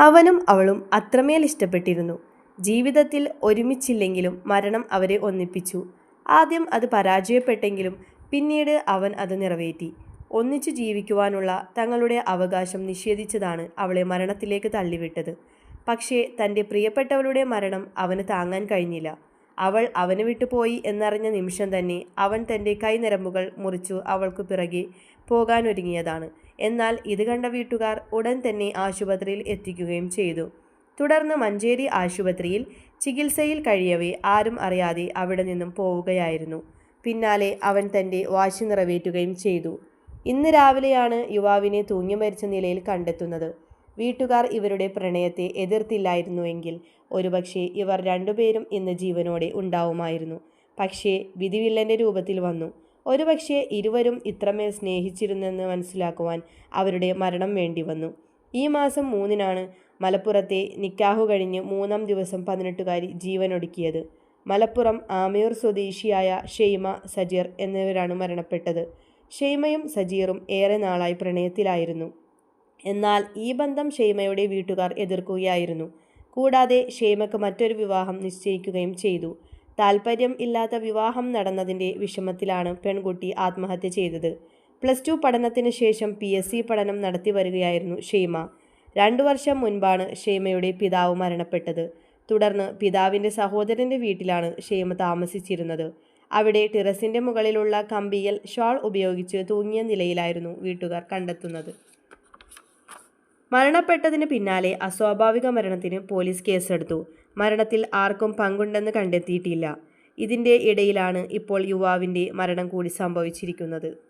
അവനും അവളും അത്രമേൽ ഇഷ്ടപ്പെട്ടിരുന്നു. ജീവിതത്തിൽ ഒരുമിച്ചില്ലെങ്കിലും മരണം അവരെ ഒന്നിപ്പിച്ചു. ആദ്യം അത് പരാജയപ്പെട്ടെങ്കിലും പിന്നീട് അവൻ അത് നിറവേറ്റി. ഒന്നിച്ചു ജീവിക്കുവാനുള്ള തങ്ങളുടെ അവകാശം നിഷേധിച്ചതാണ് അവളെ മരണത്തിലേക്ക് തള്ളിവിട്ടത്. പക്ഷേ തന്റെ പ്രിയപ്പെട്ടവളുടെ മരണം അവന് താങ്ങാൻ കഴിഞ്ഞില്ല. അവൾ അവന് വിട്ടുപോയി എന്നറിഞ്ഞ നിമിഷം തന്നെ അവൻ തന്റെ കൈനരമ്പുകൾ മുറിച്ചു അവൾക്കു പിറകെ പോകാനൊരുങ്ങിയതാണ്. എന്നാൽ ഇത് കണ്ട വീട്ടുകാർ ഉടൻ തന്നെ ആശുപത്രിയിൽ എത്തിക്കുകയും ചെയ്തു. തുടർന്ന് മഞ്ചേരി ആശുപത്രിയിൽ ചികിത്സയിൽ കഴിയവേ ആരും അറിയാതെ അവിടെ നിന്നും പോവുകയായിരുന്നു. പിന്നാലെ അവൻ തന്റെ വാശി നിറവേറ്റുകയും ചെയ്തു. ഇന്ന് രാവിലെയാണ് യുവാവിനെ തൂങ്ങി മരിച്ച നിലയിൽ കണ്ടെത്തുന്നത്. വീട്ടുകാർ ഇവരുടെ പ്രണയത്തെ എതിർത്തില്ലായിരുന്നുവെങ്കിൽ ഒരുപക്ഷെ ഇവർ രണ്ടുപേരും ഇന്ന് ജീവനോടെ ഉണ്ടാവുമായിരുന്നു. പക്ഷേ വിധിവില്ലന്റെ രൂപത്തിൽ വന്നു. ഒരുപക്ഷെ ഇരുവരും ഇത്രമേൽ സ്നേഹിച്ചിരുന്നെന്ന് മനസ്സിലാക്കുവാൻ അവരുടെ മരണം വേണ്ടി വന്നു. ഈ മാസം മൂന്നിനാണ് മലപ്പുറത്തെ നിക്കാഹു കഴിഞ്ഞ് മൂന്നാം ദിവസം പതിനെട്ടുകാരി ജീവനൊടുക്കിയത്. മലപ്പുറം ആമയൂർ സ്വദേശിയായ ഷെയ്മ സജീർ എന്നിവരാണ് മരണപ്പെട്ടത്. ഷെയ്മയും സജീറും ഏറെ നാളായി പ്രണയത്തിലായിരുന്നു. എന്നാൽ ഈ ബന്ധം ഷെയ്മയുടെ വീട്ടുകാർ എതിർക്കുകയായിരുന്നു. കൂടാതെ ഷെയ്മക്ക് മറ്റൊരു വിവാഹം നിശ്ചയിക്കുകയും ചെയ്തു. താൽപ്പര്യം ഇല്ലാത്ത വിവാഹം നടന്നതിന്റെ വിഷമത്തിലാണ് പെൺകുട്ടി ആത്മഹത്യ ചെയ്തത്. പ്ലസ് ടു പഠനത്തിന് ശേഷം പി. എസ്. സി പഠനം നടത്തി വരികയായിരുന്നു ഷെയ്മ. രണ്ടു വർഷം മുൻപാണ് ഷെയ്മയുടെ പിതാവ് മരണപ്പെട്ടത്. തുടർന്ന് പിതാവിന്റെ സഹോദരന്റെ വീട്ടിലാണ് ഷെയ്മ താമസിച്ചിരുന്നത്. അവിടെ ടെറസിന്റെ മുകളിലുള്ള കമ്പിയൽ ഷാൾ ഉപയോഗിച്ച് തൂങ്ങിയ നിലയിലായിരുന്നു വീട്ടുകാർ കണ്ടെത്തുന്നത്. മരണപ്പെട്ടതിന് പിന്നാലെ അസ്വാഭാവിക മരണത്തിന് പോലീസ് കേസെടുത്തു. മരണത്തിൽ ആർക്കും പങ്കുണ്ടെന്ന് കണ്ടെത്തിയിട്ടില്ല. ഇതിന്റെ ഇടയിലാണ് ഇപ്പോൾ യുവാവിന്റെ മരണം കൂടി സംഭവിച്ചിരിക്കുന്നത്.